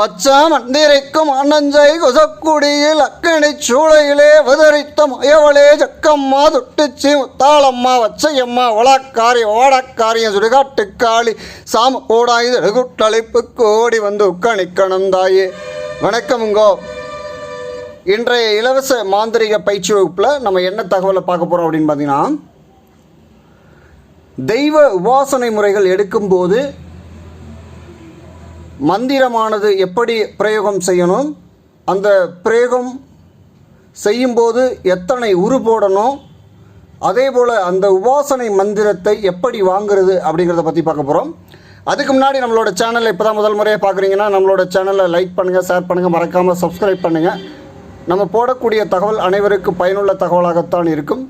பச்சை மந்திரிக்கும் அண்ணஞ்சை கொசக்குடியில் அக்கணி சூளையிலே அவதரித்த மயவளே ஜக்கம்மா துட்டுச்சி முத்தாளம்மா வச்சையம்மா வழக்காரி ஓடக்காரியம் சுடுகாட்டுக்காளி. சாம கூடாய் குட்டளிப்பு கோடி வந்து உக்கணிக்கணும் தாயே வணக்கமுங்கோ இன்றைய இலவச மாந்திரிக பயிற்சி வகுப்பில் நம்ம என்ன தகவலை பார்க்க போகிறோம் அப்படின்னு பார்த்தீங்கன்னா தெய்வ உபாசனை முறைகள் எடுக்கும்போது மந்திரமானது எப்படி பிரயோகம் செய்யணும்? அந்த பிரயோகம் செய்யும்போது எத்தனை உரு போடணும்? அதே போல் அந்த உபாசனை மந்திரத்தை எப்படி வாங்குறது அப்படிங்கிறத பற்றி பார்க்க போகிறோம் அதுக்கு முன்னாடி நம்மளோட சேனலை இப்போ தான் முதல் முறையாக பார்க்குறீங்கன்னா நம்மளோட சேனலை லைக் பண்ணுங்கள் ஷேர் பண்ணுங்கள் மறக்காமல் சப்ஸ்கிரைப் பண்ணுங்கள் நம்ம போடக்கூடிய தகவல் அனைவருக்கும் பயனுள்ள தகவலாகத்தான் இருக்கும்.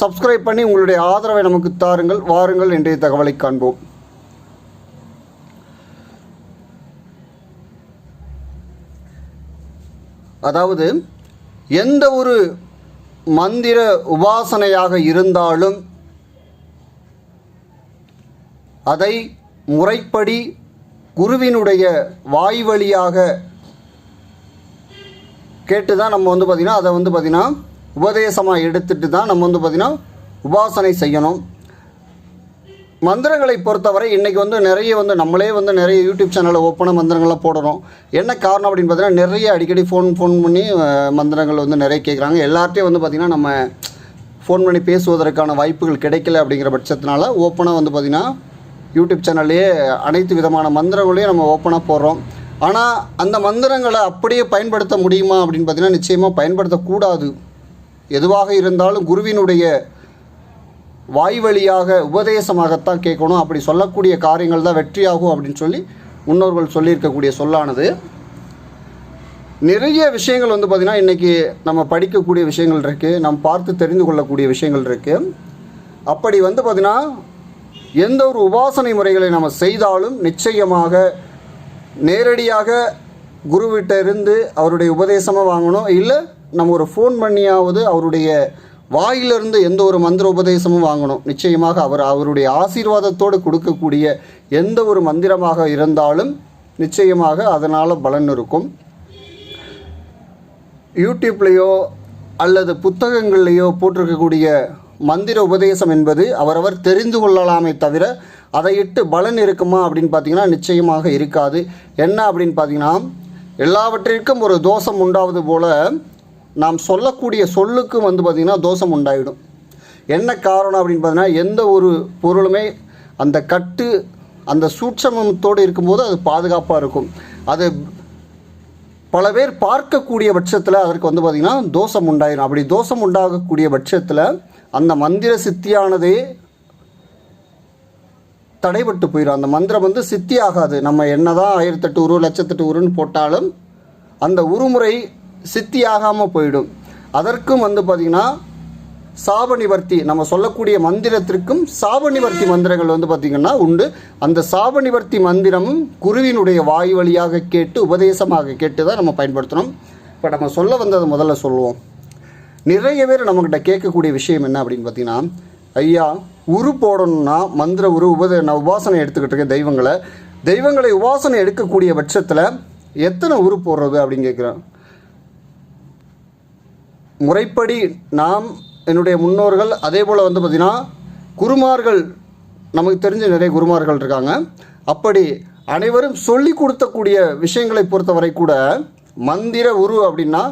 சப்ஸ்கிரைப் பண்ணி உங்களுடைய ஆதரவை நமக்கு தாருங்கள் வாருங்கள். இன்றைய தகவலை காண்போம். அதாவது எந்த ஒரு மந்திர உபாசனையாக இருந்தாலும் அதை முறைப்படி குருவினுடைய வாய் வழியாக கேட்டு தான் நம்ம வந்து பார்த்திங்கன்னா அதை வந்து பார்த்திங்கன்னா உபதேசமாக எடுத்துட்டு தான் நம்ம வந்து பார்த்திங்கன்னா உபாசனை செய்யணும். மந்திரங்களை பொறுத்தவரை இன்றைக்கி வந்து நிறைய வந்து நம்மளே வந்து நிறைய யூடியூப் சேனலில் ஓப்பனாக மந்திரங்கள்லாம் போடுறோம் என்ன காரணம் அப்படின்னு பார்த்தீங்கன்னா நிறைய அடிக்கடி ஃபோன் ஃபோன் பண்ணி மந்திரங்கள் வந்து நிறைய கேட்குறாங்க எல்லார்ட்டையும் வந்து பார்த்திங்கன்னா நம்ம ஃபோன் பண்ணி பேசுவதற்கான வாய்ப்புகள் கிடைக்கல அப்படிங்கிற பட்சத்தினால ஓப்பனாக வந்து பார்த்திங்கன்னா யூடியூப் சேனல்லையே அனைத்து விதமான மந்திரங்களையும் நம்ம ஓப்பனாக போடுறோம். ஆனால் அந்த மந்திரங்களை அப்படியே பயன்படுத்த முடியுமா அப்படின்னு பார்த்தீங்கன்னா நிச்சயமாக பயன்படுத்தக்கூடாது. எதுவாக இருந்தாலும் குருவினுடைய வாய் வழியாக உபதேசமாகத்தான் கேட்கணும். அப்படி சொல்லக்கூடிய காரியங்கள் தான் வெற்றியாகும் அப்படின்னு சொல்லி முன்னோர்கள் சொல்லியிருக்கக்கூடிய சொல்லானது. நிறைய விஷயங்கள் வந்து பார்த்திங்கன்னா இன்றைக்கி நம்ம படிக்கக்கூடிய விஷயங்கள் இருக்குது நம்ம பார்த்து தெரிந்து கொள்ளக்கூடிய விஷயங்கள் இருக்குது அப்படி வந்து பார்த்திங்கன்னா எந்த ஒரு உபாசனை முறைகளை நம்ம செய்தாலும் நிச்சயமாக நேரடியாக குருவிட்ட இருந்து அவருடைய உபதேசமாக வாங்கணும். இல்லை நம்ம ஒரு ஃபோன் பண்ணியாவது அவருடைய வாயிலிருந்து எந்த ஒரு மந்திர உபதேசமும் வாங்கணும். நிச்சயமாக அவர் அவருடைய ஆசீர்வாதத்தோடு கொடுக்கக்கூடிய எந்த ஒரு மந்திரமாக இருந்தாலும் நிச்சயமாக அதனால் பலன் இருக்கும். யூடியூப்லேயோ அல்லது புத்தகங்கள்லேயோ போட்டிருக்கக்கூடிய மந்திர உபதேசம் என்பது அவரவர் தெரிந்து கொள்ளலாமே தவிர அதை இட்டு பலன் இருக்குமா அப்படின்னு பார்த்தீங்கன்னா நிச்சயமாக இருக்காது. என்ன அப்படின்னு பார்த்தீங்கன்னா எல்லாவற்றிற்கும் ஒரு தோஷம் உண்டாவது போல நாம் சொல்லக்கூடிய சொல்லுக்கும் வந்து பார்த்திங்கன்னா தோஷம் உண்டாயிடும். என்ன காரணம் அப்படின்னு பார்த்தீங்கன்னா எந்த ஒரு பொருளுமே அந்த கட்டு அந்த சூட்சமத்தோடு இருக்கும்போது அது பாதுகாப்பாக இருக்கும். அது பல பேர் பார்க்கக்கூடிய பட்சத்தில் அதற்கு வந்து பார்த்திங்கன்னா தோஷம் உண்டாயிடும் அப்படி தோஷம் உண்டாகக்கூடிய பட்சத்தில் அந்த மந்திர சித்தியானதே தடைபட்டு போயிடும் அந்த மந்திரம் வந்து சித்தி ஆகாது நம்ம என்னதான் ஆயிரத்தெட்டு உரு லட்சத்தெட்டு உருன்னு போட்டாலும் அந்த உருமுறை சித்தியாகாமல் போயிடும். அதற்கும் வந்து பார்த்திங்கன்னா சாப நிவர்த்தி நம்ம சொல்லக்கூடிய மந்திரத்திற்கும் சாப நிவர்த்தி மந்திரங்கள் வந்து பார்த்திங்கன்னா உண்டு. அந்த சாப நிவர்த்தி மந்திரம் குருவினுடைய வாய் வழியாக கேட்டு உபதேசமாக கேட்டு தான் நம்ம பயன்படுத்தணும். இப்போ நம்ம சொல்ல வந்ததை முதல்ல சொல்லுவோம். நிறைய பேர் நம்மக்கிட்ட கேட்கக்கூடிய விஷயம் என்ன அப்படின்னு பார்த்தீங்கன்னா ஐயா உரு போடணும்னா மந்திர உரு உபத நான் உபாசனை எடுத்துக்கிட்டு இருக்கேன் தெய்வங்களை. தெய்வங்களை உபாசனை எடுக்கக்கூடிய பட்சத்தில் எத்தனை உரு போடுறது அப்படின்னு கேட்குறேன் முறைப்படி நாம் என்னுடைய முன்னோர்கள் அதே போல் வந்து பார்த்திங்கன்னா குருமார்கள் நமக்கு தெரிஞ்ச நிறைய குருமார்கள் இருக்காங்க. அப்படி அனைவரும் சொல்லி கொடுத்தக்கூடிய விஷயங்களை பொறுத்தவரை கூட மந்திர உரு அப்படின்னா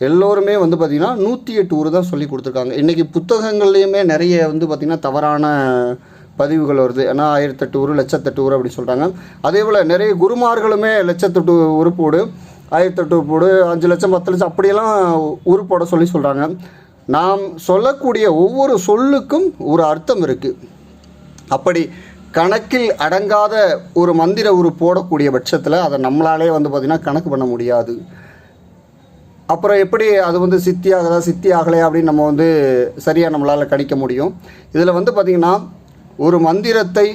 எல்லோருமே வந்து பார்த்திங்கன்னா நூற்றி எட்டு உரு தான் சொல்லி கொடுத்துருக்காங்க. இன்றைக்கி புத்தகங்கள்லேயுமே நிறைய வந்து பார்த்திங்கன்னா தவறான பதிவுகள் வருது. ஏன்னா ஆயிரத்தெட்டு உரு லட்சத்தெட்டு உரு அப்படின்னு சொல்கிறாங்க அதே போல் நிறைய குருமார்களுமே லட்சத்தெட்டு உருப்போடு ஆயிரத்தெட்டு போடு அஞ்சு லட்சம் பத்து லட்சம் அப்படியெல்லாம் உருப்போட சொல்லி சொல்கிறாங்க நாம் சொல்லக்கூடிய ஒவ்வொரு சொல்லுக்கும் ஒரு அர்த்தம் இருக்குது அப்படி கணக்கில் அடங்காத ஒரு மந்திர உரு போடக்கூடிய பட்சத்தில் அதை நம்மளாலே வந்து பார்த்திங்கன்னா கணக்கு பண்ண முடியாது. அப்புறம் எப்படி அது வந்து சித்தி ஆகுதா சித்தி ஆகலையா அப்படின்னு நம்ம வந்து சரியாக நம்மளால் கணிக்க முடியும். இதில் வந்து பார்த்திங்கன்னா ஒரு மந்திரத்தை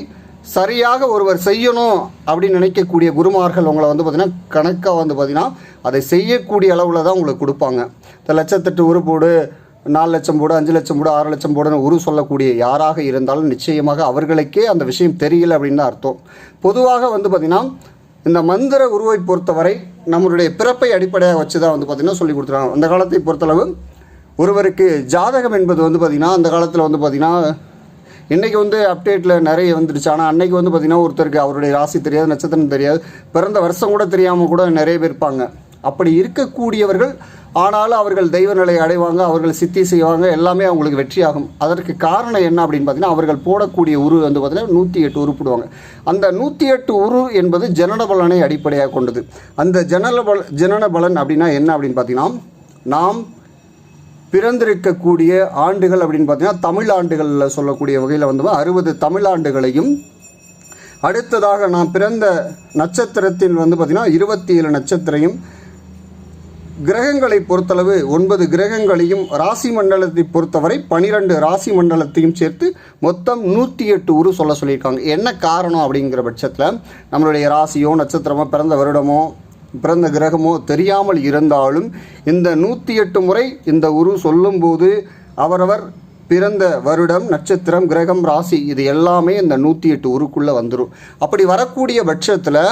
சரியாக ஒருவர் செய்யணும் அப்படின்னு நினைக்கக்கூடிய குருமார்கள் உங்களை வந்து பார்த்திங்கன்னா கணக்காக வந்து பார்த்திங்கன்னா அதை செய்யக்கூடிய அளவில் தான் உங்களுக்கு கொடுப்பாங்க. இந்த லட்சத்தெட்டு உருப்போடு நாலு லட்சம் போடு அஞ்சு லட்சம் போடு ஆறு லட்சம் போடுன்னு உரு சொல்லக்கூடிய யாராக இருந்தாலும் நிச்சயமாக அவர்களுக்கே அந்த விஷயம் தெரியல அப்படின்னு தான் அர்த்தம். பொதுவாக வந்து பார்த்திங்கன்னா இந்த மந்திர உருவை பொறுத்தவரை நம்மளுடைய பிறப்பை அடிப்படையாக வச்சு தான் வந்து பார்த்திங்கன்னா சொல்லி கொடுத்துருக்காங்க. அந்த காலத்தை பொறுத்தளவு ஒருவருக்கு ஜாதகம் என்பது வந்து பார்த்திங்கன்னா அந்த காலத்தில் வந்து பார்த்திங்கன்னா இன்றைக்கி வந்து அப்டேட்டில் நிறைய வந்துடுச்சு. ஆனால் அன்னைக்கு வந்து பார்த்திங்கன்னா ஒருத்தருக்கு அவருடைய ராசி தெரியாது நட்சத்திரம் தெரியாது. பிறந்த வருஷம் கூட தெரியாமல் கூட நிறைய பேர் இருப்பாங்க. அப்படி இருக்கக்கூடியவர்கள் ஆனாலும் அவர்கள் தெய்வ நிலையை அடைவாங்க அவர்கள் சித்தி செய்வாங்க எல்லாமே அவங்களுக்கு வெற்றியாகும். அதற்கு காரணம் என்ன அப்படின்னு பார்த்தீங்கன்னா அவர்கள் போடக்கூடிய உரு வந்து பார்த்தீங்கன்னா நூற்றி எட்டு உருப்பிடுவாங்க அந்த நூற்றி எட்டு உரு என்பது ஜனன பலனை அடிப்படையாக கொண்டது. அந்த ஜனன பல ஜனன பலன் அப்படின்னா என்ன அப்படின்னு பார்த்தீங்கன்னா நாம் பிறந்திருக்கக்கூடிய ஆண்டுகள் அப்படின்னு பார்த்தீங்கன்னா தமிழ் ஆண்டுகளில் சொல்லக்கூடிய வகையில் வந்து அறுபது தமிழ் ஆண்டுகளையும் அடுத்ததாக நான் பிறந்த நட்சத்திரத்தில் வந்து பார்த்திங்கன்னா இருபத்தி ஏழு நட்சத்திரையும் கிரகங்களை பொறுத்தளவு ஒன்பது கிரகங்களையும் ராசி மண்டலத்தை பொறுத்தவரை பனிரெண்டு ராசி மண்டலத்தையும் சேர்த்து மொத்தம் நூற்றி எட்டு உரு சொல்ல சொல்லியிருக்காங்க. என்ன காரணம் அப்படிங்கிற பட்சத்தில் நம்மளுடைய ராசியோ நட்சத்திரமோ பிறந்த வருடமோ பிறந்த கிரகமோ தெரியாமல் இருந்தாலும் இந்த நூற்றி எட்டு முறை இந்த உரு சொல்லும்போது அவரவர் பிறந்த வருடம் நட்சத்திரம் கிரகம் ராசி இது எல்லாமே இந்த நூற்றி எட்டு உருக்குள்ளே வந்துடும் அப்படி வரக்கூடிய பட்சத்தில்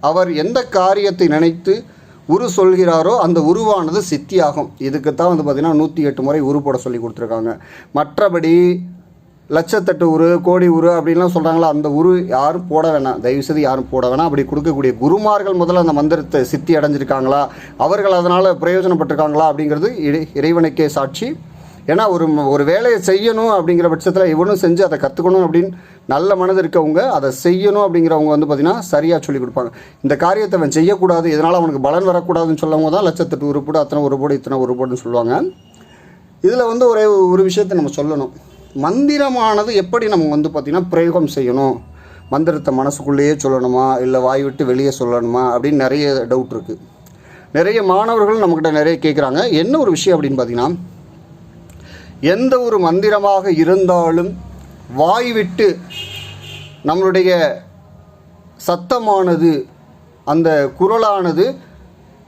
அவர் எந்த காரியத்தை நினைத்து உரு சொல்கிறாரோ அந்த உருவானது சித்தியாகும். இதுக்கு தான் வந்து பார்த்திங்கன்னா நூற்றி எட்டு முறை உரு போட சொல்லி கொடுத்துருக்காங்க. மற்றபடி லட்சத்தட்டு உரு கோடி உரு அப்படின்லாம் சொல்கிறாங்களா அந்த உரு யாரும் போட வேணாம். தயவுசெய்து யாரும் போட வேணாம். அப்படி கொடுக்கக்கூடிய குருமார்கள் முதல்ல அந்த மந்திரத்தை சித்தி அடைஞ்சிருக்காங்களா? அவர்கள் அதனால் பிரயோஜனப்பட்டிருக்காங்களா? அப்படிங்கிறது இறைவனுக்கே சாட்சி. ஏன்னா ஒரு ஒரு வேலையை செய்யணும் அப்படிங்கிற பட்சத்தில் இவனும் செஞ்சு அதை கற்றுக்கணும் அப்படின்னு நல்ல மனது இருக்கவங்க அதை செய்யணும் அப்படிங்கிறவங்க வந்து பார்த்திங்கன்னா சரியாக சொல்லிக் கொடுப்பாங்க. இந்த காரியத்தை அவன் செய்யக்கூடாது. இதனால் அவனுக்கு பலன் வரக்கூடாதுன்னு சொல்லவங்க தான் லட்சத்தெட்டு உருப்போடு அத்தனை உருப்போடு இத்தனை உருப்போடுன்னு சொல்லுவாங்க. இதில் வந்து ஒரே ஒரு விஷயத்தை நம்ம சொல்லணும். மந்திரமானது எப்படி நம்ம வந்து பார்த்திங்கன்னா பிரயோகம் செய்யணும்? மந்திரத்தை மனசுக்குள்ளேயே சொல்லணுமா? இல்லை வாய் விட்டு வெளியே சொல்லணுமா? அப்படின்னு நிறைய டவுட் இருக்குது நிறைய மாணவர்கள் நம்மக்கிட்ட நிறைய கேட்குறாங்க என்ன ஒரு விஷயம் அப்படின்னு பார்த்தீங்கன்னா எந்த ஒரு மந்திரமாக இருந்தாலும் வாய் விட்டு நம்மளுடைய சத்தமானது அந்த குரலானது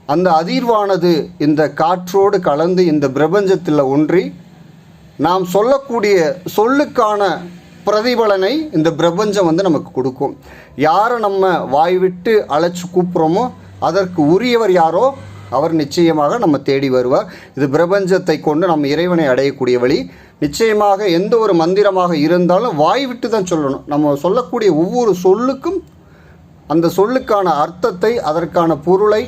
அந்த அதிர்வானது இந்த காற்றோடு கலந்து இந்த பிரபஞ்சத்தில் ஒன்றி நாம் சொல்லக்கூடிய சொல்லுக்கான பிரதிபலனை இந்த பிரபஞ்சம் வந்து நமக்கு கொடுக்கும். யாரை நம்ம வாய் விட்டு அழைச்சி கூப்பிட்றோமோ அதற்கு உரியவர் யாரோ அவர் நிச்சயமாக நம்ம தேடி வருவார். இது பிரபஞ்சத்தை கொண்டு நம்ம இறைவனை அடையக்கூடிய வழி. நிச்சயமாக எந்த ஒரு மந்திரமாக இருந்தாலும் வாய் விட்டு தான் சொல்லணும். நம்ம சொல்லக்கூடிய ஒவ்வொரு சொல்லுக்கும் அந்த சொல்லுக்கான அர்த்தத்தை அதற்கான பொருளை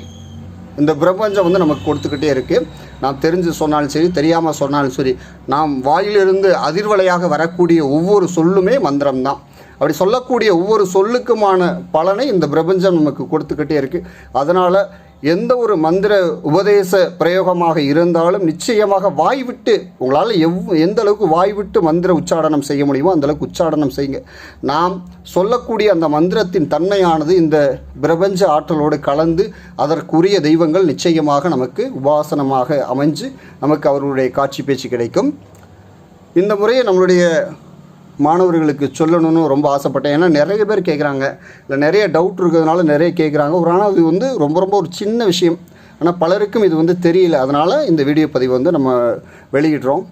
இந்த பிரபஞ்சம் வந்து நமக்கு கொடுத்துக்கிட்டே இருக்குது நாம் தெரிஞ்சு சொன்னாலும் சரி தெரியாமல் சொன்னாலும் சரி நாம் வாயிலிருந்து அதிர்வலையாக வரக்கூடிய ஒவ்வொரு சொல்லுமே மந்திரம்தான். அப்படி சொல்லக்கூடிய ஒவ்வொரு சொல்லுக்குமான பலனை இந்த பிரபஞ்சம் நமக்கு கொடுத்துக்கிட்டே இருக்குது அதனால் எந்த ஒரு மந்திர உபதேச பிரயோகமாக இருந்தாலும் நிச்சயமாக வாய்விட்டு உங்களால் எவ் எந்த அளவுக்கு வாய் விட்டு மந்திர உச்சாடனம் செய்ய முடியுமோ அந்தளவுக்கு உச்சாடனம் செய்யுங்க. நாம் சொல்லக்கூடிய அந்த மந்திரத்தின் தன்மையானது இந்த பிரபஞ்ச ஆற்றலோடு கலந்து அதற்குரிய தெய்வங்கள் நிச்சயமாக நமக்கு உபாசனமாக அமைஞ்சு நமக்கு அவர்களுடைய காட்சி பேச்சு கிடைக்கும். இந்த முறையை நம்மளுடைய மாணவர்களுக்கு சொல்லணும்னு ரொம்ப ஆசைப்பட்டேன். ஏன்னா நிறைய பேர் கேட்குறாங்க இல்லை நிறைய டவுட் இருக்கிறதுனால நிறைய கேட்குறாங்க ஒரு ஆனால் இது வந்து ரொம்ப ரொம்ப ஒரு சின்ன விஷயம். ஆனால் பலருக்கும் இது வந்து தெரியல. அதனால் இந்த வீடியோ பதிவு வந்து நம்ம வெளியிடுறோம்.